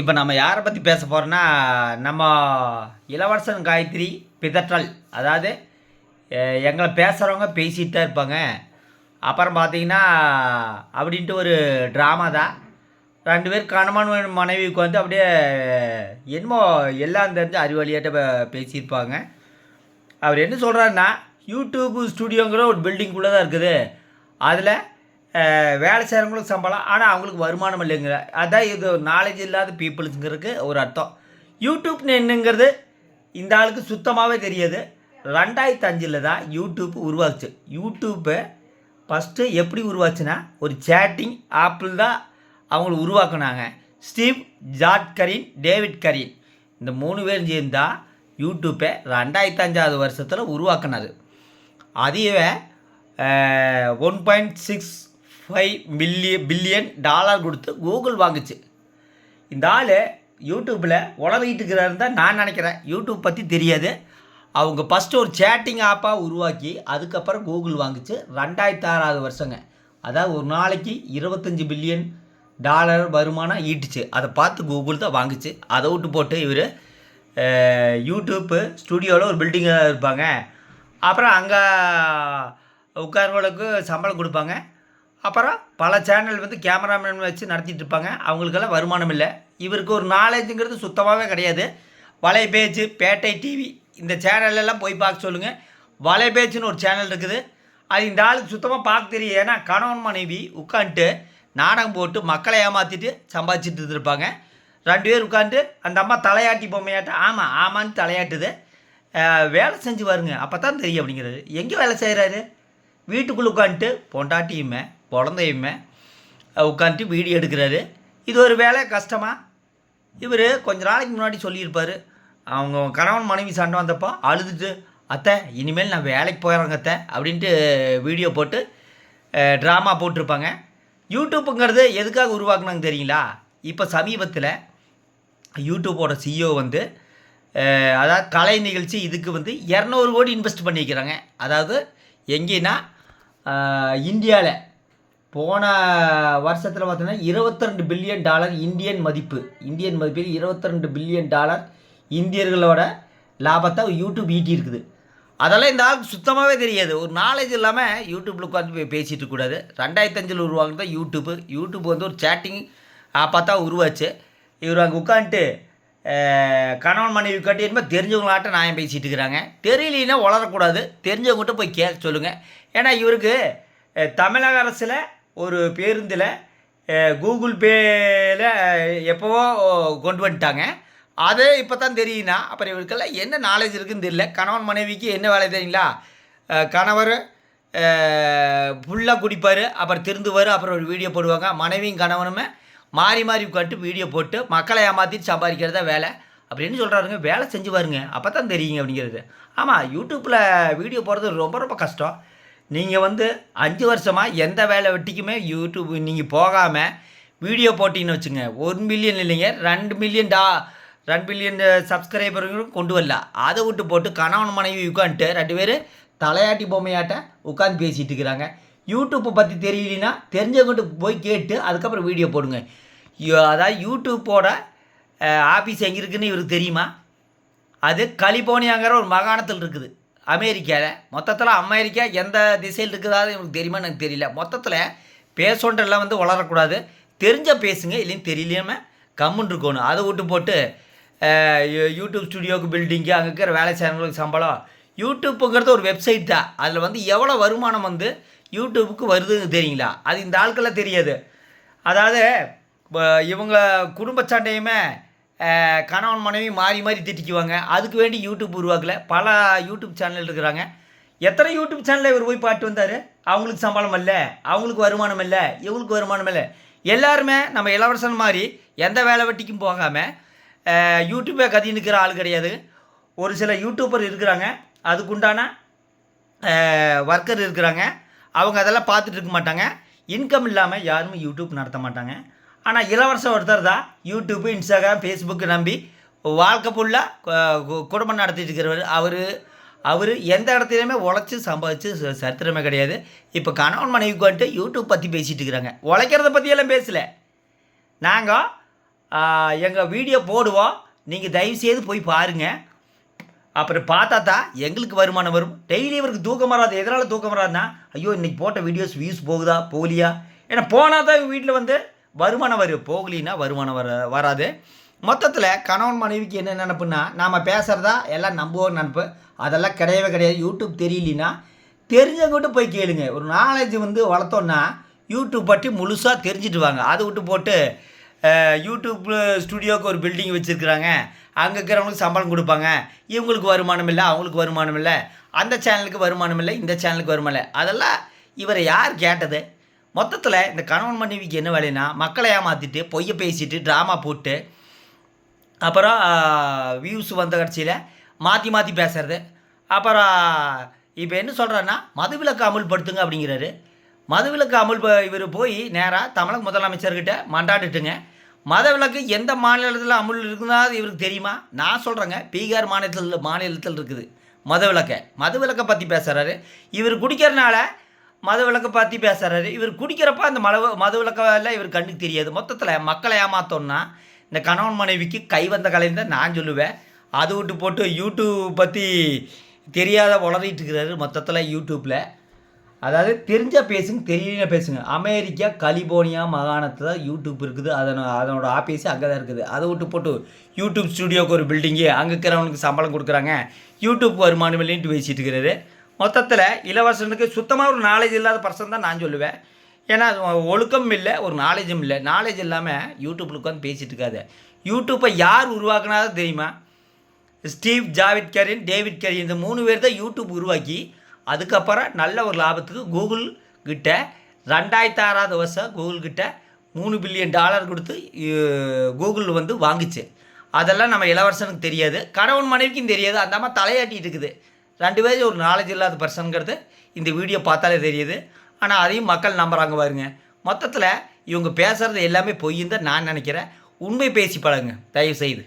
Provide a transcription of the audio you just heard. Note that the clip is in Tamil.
இப்போ நம்ம யாரை பற்றி பேச போகிறோன்னா நம்ம இளவரசன் காயத்ரி பிதற்றல். அதாவது எங்களை பேசுகிறவங்க பேசிகிட்டு தான் இருப்பாங்க. அப்புறம் பார்த்தீங்கன்னா அப்படின்ட்டு ஒரு ட்ராமா தான். ரெண்டு பேர் கணவன் மனைவிக்கு வந்து அப்படியே என்னமோ எல்லாம் தெரிஞ்சு அறிவாளியாட்ட பேசியிருப்பாங்க. அவர் என்ன சொல்கிறாருன்னா யூடியூப் ஸ்டுடியோங்கிற ஒரு பில்டிங்குள்ளே தான் இருக்குது. அதில் வேலை செய்கிறவங்களுக்கு சம்பளம் ஆனால் அவங்களுக்கு வருமானம் இல்லைங்கிற. அதான் இது நாலேஜ் இல்லாத பீப்புள்ஸுங்கிறதுக்கு ஒரு அர்த்தம். யூடியூப்னு என்னங்கிறது இந்த ஆளுக்கு சுத்தமாகவே தெரியாது. ரெண்டாயிரத்து அஞ்சில் தான் யூடியூப் உருவாச்சு யூடியூப்பை ஃபஸ்ட்டு எப்படி உருவாச்சுன்னா ஒரு சேட்டிங் ஆப்பிள் தான் அவங்கள உருவாக்குனாங்க. Steve Jat கரீன் David கரீன். இந்த மூணு பேரும் சேர்ந்தா யூடியூப்பை ரெண்டாயிரத்து அஞ்சாவது வருஷத்தில் உருவாக்குனார். அதுவே one point six five million billion dollar கொடுத்து கூகுள் வாங்குச்சு. இந்த ஆள் யூடியூப்பில் உளவிட்டு இருக்கிறாருன்னு தான் நான் நினைக்கிறேன். யூடியூப் பற்றி தெரியாது. அவங்க ஃபஸ்ட்டு ஒரு சேட்டிங் ஆப்பாக உருவாக்கி அதுக்கப்புறம் கூகுள் வாங்குச்சு. ரெண்டாயிரத்தி ஆறாவது வருஷங்க. அதாவது ஒரு நாளைக்கு இருபத்தஞ்சி பில்லியன் டாலர் வருமானம் ஈட்டுச்சு. அதை பார்த்து கூகுள் தான் வாங்குச்சு. அதை விட்டு போட்டு இவர் யூடியூப்பு ஸ்டுடியோவில் ஒரு பில்டிங்கில் இருப்பாங்க. அப்புறம் அங்கே உட்காரவங்களுக்கு சம்பளம் கொடுப்பாங்க. அப்புறம் பல சேனல் வந்து கேமராமேன் வச்சு நடத்திட்டு இருப்பாங்க. அவங்களுக்கெல்லாம் வருமானம் இல்லை. இவருக்கு ஒரு நாலேஜுங்கிறது சுத்தமாகவே கிடையாது. வலை பேச்சு பேட்டை டிவி இந்த சேனல்லாம் போய் பார்க்க சொல்லுங்கள் வலை பேச்சுன்னு ஒரு சேனல் இருக்குது. அது இந்த ஆளுக்கு சுத்தமாக பார்க்க தெரியும் ஏன்னா கணவன் மனைவி உட்காந்துட்டு நாடகம் போட்டு மக்களை ஏமாற்றிட்டு சம்பாதிச்சிட்டு இருந்திருப்பாங்க. ரெண்டு பேர் உட்காந்து அந்த அம்மா தலையாட்டி பொம்மையாட்ட ஆமாம் ஆமான்னு தலையாட்டுது. வேலை செஞ்சு வருங்க அப்போ தான் தெரியும் அப்படிங்கிறது. எங்கே வேலை செய்கிறாரு வீட்டுக்குள்ளே உட்காந்துட்டு பொண்டாட்டியுமே குழந்தையுமே உட்காந்துட்டு வீடியோ எடுக்கிறாரு. இது ஒரு வேலை கஷ்டமா? இவர் கொஞ்ச நாளைக்கு முன்னாடி சொல்லியிருப்பார். அவங்க கணவன் மனைவி சண்டை வந்தப்போ அழுதுட்டு அத்தை இனிமேல் நான் வேலைக்கு போயிடுறேங்க அத்தை அப்படின்ட்டு வீடியோ போட்டு ட்ராமா போட்டிருப்பாங்க. யூடியூப்புங்கிறது எதுக்காக உருவாக்குனாங்க தெரியுங்களா? இப்போ சமீபத்தில் யூடியூப்போட சிஇஓ வந்து அதாவது கலை நிகழ்ச்சி இதுக்கு வந்து இரநூறு கோடி இன்வெஸ்ட் பண்ணியிருக்கிறாங்க. அதாவது எங்கேன்னா இந்தியாவில் போன வருஷத்தில் பார்த்தீங்கன்னா 22 பில்லியன் டாலர் இந்தியன் மதிப்பு. இந்தியன் மதிப்பில் 22 பில்லியன் டாலர் இந்தியர்களோட லாபத்தை யூடியூப் ஈட்டியிருக்குது. அதெல்லாம் இந்த ஆளுக்கு சுத்தமாகவே தெரியாது. ஒரு நாலேஜ் இல்லாமல் யூடியூப்பில் உட்காந்து போய் பேசிட்டு இருக்கக்கூடாது. ரெண்டாயிரத்தி அஞ்சில் உருவாக்குனது தான் யூடியூப்பு யூடியூப் வந்து ஒரு சேட்டிங் பார்த்தா உருவாச்சு. இவர் அங்கே உட்காந்துட்டு கணவன் மனைவி கட்டி என்ன தெரிஞ்சவங்களாட்ட நான் பேசிகிட்டு இருக்கிறாங்க. தெரியலனா வளரக்கூடாது தெரிஞ்சவங்ககிட்ட போய் கேட்க சொல்லுங்கள் ஏன்னா இவருக்கு தமிழக அரசில் ஒரு பேருந்தில் கூகுள் பேயில் எப்போவோ கொண்டு வந்துட்டாங்க. அதே இப்போ தான் தெரியும்னா அப்புறம் இவருக்கெல்லாம் என்ன நாலேஜ் இருக்குன்னு தெரியல. கணவன் மனைவிக்கு என்ன வேலை தெரியுங்களா? கணவர் ஃபுல்லாக குடிப்பார் அப்புறம் திருந்துவார் அப்புறம் ஒரு வீடியோ போடுவாங்க. மனைவியும் கணவனுமே மாறி மாறி உட்காந்துட்டு வீடியோ போட்டு மக்களை ஏமாற்றிட்டு சம்பாதிக்கிறதா வேலை அப்படின்னு சொல்கிறாருங்க வேலை செஞ்சு பாருங்க அப்போ தான் தெரியுங்க அப்படிங்கிறது. ஆமாம் யூடியூப்பில் வீடியோ போடுறது ரொம்ப ரொம்ப கஷ்டம். நீங்கள் வந்து அஞ்சு வருஷமாக எந்த வேலை வெட்டிக்குமே யூடியூப் நீங்கள் போகாமல் வீடியோ போட்டிங்கன்னு வச்சுங்க. ஒரு மில்லியன் இல்லைங்க ரெண்டு மில்லியன் டா ரெண்டு மில்லியன் சப்ஸ்கிரைபர்களும் கொண்டு வரல. அதை விட்டு போட்டு கணவன் மனைவி உட்காந்துட்டு ரெண்டு பேர் தலையாட்டி பொம்மையாட்ட உட்காந்து பேசிகிட்டு இருக்கிறாங்க. யூடியூப்பை பற்றி தெரியலனா தெரிஞ்சவங்ககிட்ட போய் கேட்டு அதுக்கப்புறம் வீடியோ போடுங்க. அதாவது யூடியூப்போட ஆஃபீஸ் எங்கே இருக்குதுன்னு இவருக்கு தெரியுமா? அது கலிபோர்னியாங்கிற ஒரு மாகாணத்தில் இருக்குது. அமெரிக்காவில் மொத்தத்தில் அமெரிக்கா எந்த திசையில் இருக்குதாவது இவங்களுக்கு தெரியுமா எனக்கு தெரியல. மொத்தத்தில் பேசொன்றெல்லாம் வந்து வளரக்கூடாது. தெரிஞ்ச பேசுங்க இல்லைன்னு தெரியலையாம கம்முன்னு இருக்கணும். அதை விட்டு போட்டு யூடியூப் ஸ்டுடியோவுக்கு பில்டிங்கு அங்கே இருக்கிற வேலை செய்கிறவங்களுக்கு சம்பளம். யூடியூப்புங்கிறது ஒரு வெப்சைட் தான். அதில் வந்து எவ்வளோ வருமானம் வந்து யூடியூப்புக்கு வருதுன்னு தெரியுங்களா? அது இந்த ஆட்கள்லாம் தெரியாது. அதாவது இவங்க குடும்ப சண்டையுமே கணவன் மனைவி மாறி மாறி திட்டிக்குவாங்க. அதுக்கு வேண்டி யூடியூப் உருவாக்கல. பல யூடியூப் சேனல் இருக்கிறாங்க. எத்தனை யூடியூப் சேனலில் இவர் போய் பாட்டு வந்தார்? அவங்களுக்கு சம்பளம் இல்லை. அவங்களுக்கு வருமானம் இல்லை. இவங்களுக்கு வருமானம் இல்லை. எல்லாருமே நம்ம இளவரசன் மாதிரி எந்த வேலை வெட்டிக்கும் போகாமல் யூடியூப்பை கதி நிற்கிற ஆள் கிடையாது. ஒரு சில யூடியூப்பர் இருக்கிறாங்க. அதுக்குண்டான ஒர்க்கர் இருக்கிறாங்க. அவங்க அதெல்லாம் பார்த்துட்டு இருக்க மாட்டாங்க. இன்கம் இல்லாமல் யாருமே யூடியூப் நடத்த மாட்டாங்க. ஆனால் இளவரசர் ஒருத்தர் தான். யூடியூப்பு இன்ஸ்டாகிராம் ஃபேஸ்புக்கு நம்பி வாழ்க்கை ஃபுல்லாக குடும்பம் நடத்திட்டு இருக்கிறவர். அவர் அவர் எந்த இடத்துலையுமே உழைச்சி சம்பாதிச்சு சரித்திரமே கிடையாது. இப்போ கணவன் மனைவிக்கு வந்துட்டு யூடியூப் பற்றி பேசிகிட்டு இருக்கிறாங்க. உழைக்கிறத பற்றியெல்லாம் பேசலை. நாங்கள் எங்கள் வீடியோ போடுவோம். நீங்கள் தயவுசெய்து போய் பாருங்கள் அப்புறம் பார்த்தா தான் எங்களுக்கு வருமானம் வரும். டெய்லி இவருக்கு தூக்கம் வராது. எதனால் தூக்கம் வராதுன்னா ஐயோ இன்றைக்கி போட்ட வீடியோஸ் வியூஸ் போகுதா? போலியா ஏன்னா போனால் தான் வீட்டில் வந்து வருமானம் வரும் போகலின்னா வருமானம் வர வராது. மொத்தத்தில் கணவன் மனைவிக்கு என்ன நினப்புன்னா நாம் பேசுகிறதா எல்லாம் நம்புவோம் நினப்பு. அதெல்லாம் கிடையவே கிடையாது. யூடியூப் தெரியலனா தெரிஞ்சவங்ககிட்ட போய் கேளுங்க. ஒரு நாலேஜ் வந்து வளர்த்தோன்னா யூடியூப் பற்றி முழுசாக தெரிஞ்சுட்டு வாங்க அதை விட்டு போட்டு யூடியூப் ஸ்டுடியோவுக்கு ஒரு பில்டிங் வச்சுருக்குறாங்க. அங்கே இருக்கிறவங்களுக்கு சம்பளம் கொடுப்பாங்க. இவங்களுக்கு வருமானம் இல்லை அவங்களுக்கு வருமானம் இல்லை. அந்த சேனலுக்கு வருமானம் இல்லை இந்த சேனலுக்கு வருமானம் இல்லை. அதெல்லாம் இவரை யார் கேட்டது? மொத்தத்தில் இந்த கணவன் மனைவிக்கு என்ன வேலைன்னா மக்களை ஏமாற்றிட்டு பொய்யை பேசிட்டு ட்ராமா போட்டு அப்புறம் வியூஸ் வந்த கட்சியில் மாற்றி மாற்றி பேசுறது. அப்புறம் இப்போ என்ன சொல்கிறேன்னா மதுவிலக்கு அமுல்படுத்துங்க அப்படிங்கிறாரு. மதுவிலக்கு அமுல் இவர் போய் நேராக தமிழக முதலமைச்சர்கிட்ட மண்டாடிட்டுங்க. மதவிலக்கு எந்த மாநிலத்தில் அமுல் இருக்குதா இவருக்கு தெரியுமா? நான் சொல்கிறேங்க பீகார் மாநிலத்தில் மாநிலத்தில் இருக்குது மதவிலக்கை. மதுவிலக்கை பற்றி பேசுகிறாரு இவர் குடிக்கிறனால மதவிலக்கை பற்றி பேசுகிறாரு இவர் குடிக்கிறப்ப அந்த மத விளக்கெல்லாம் இவர் கண்ணுக்கு தெரியாது. மொத்தத்தில் மக்களை ஏமாத்தோன்னா இந்த கணவன் மனைவிக்கு கை வந்த கலைன்னு தான் நான் சொல்லுவேன். அது விட்டு போட்டு யூடியூப் பற்றி தெரியாத உளறிட்டு இருக்கிறாரு மொத்தத்தில் யூடியூப்பில் அதாவது தெரிஞ்சால் பேசுங்க தெரியல பேசுங்க. அமெரிக்கா கலிபோர்னியா மாகாணத்தில் தான் யூடியூப் இருக்குது. அதனோட அதனோட ஆஃபீஸு அங்கே தான் இருக்குது. அதை விட்டு போட்டு யூடியூப் ஸ்டுடியோவுக்கு ஒரு பில்டிங்கு அங்கே இருக்கிறவனுக்கு சம்பளம் கொடுக்குறாங்க. யூடியூப் வருமானம் இல்லைன்ட்டு பேசிகிட்டு இருக்கிறாரு. மொத்தத்தில் இளவரசனுக்கு சுத்தமாக ஒரு நாலேஜ் இல்லாத பர்சன் தான் நான் சொல்லுவேன். ஏன்னா ஒழுக்கம் இல்லை ஒரு நாலேஜும் இல்லை. நாலேஜ் இல்லாமல் யூடியூப்பில் உட்காந்து பேசிகிட்டு இருக்காது. யூடியூப்பை யார் உருவாக்குனாலும் தெரியுமா? ஸ்டீவ் ஜாவித் கரியன் டேவிட் கரியன் இந்த மூணு பேர் தான் யூடியூப் உருவாக்கி அதுக்கப்புறம் நல்ல ஒரு லாபத்துக்கு கூகுள் கிட்ட ரெண்டாயிரத்தி ஆறாவது வருஷம் கூகுள் கிட்ட மூணு பில்லியன் டாலர் கொடுத்து கூகுள் வந்து வாங்குச்சு. அதெல்லாம் நம்ம இளவரசனுக்கு தெரியாது. கணவன் மனைவிக்கும் தெரியாது. அந்த அம்மா தலையாட்டிகிட்டு இருக்குது. ரெண்டு பேரும் ஒரு நாலேஜ் இல்லாத பர்சனுங்கிறது இந்த வீடியோ பார்த்தாலே தெரியுது. ஆனால் அதையும் மக்கள் நம்புகிறாங்க பாருங்க. மொத்தத்தில் இவங்க பேசுகிறது எல்லாமே பொய்யும் தான் நான் நினைக்கிறேன். உண்மை பேசி பழகுங்க. தயவு செய்து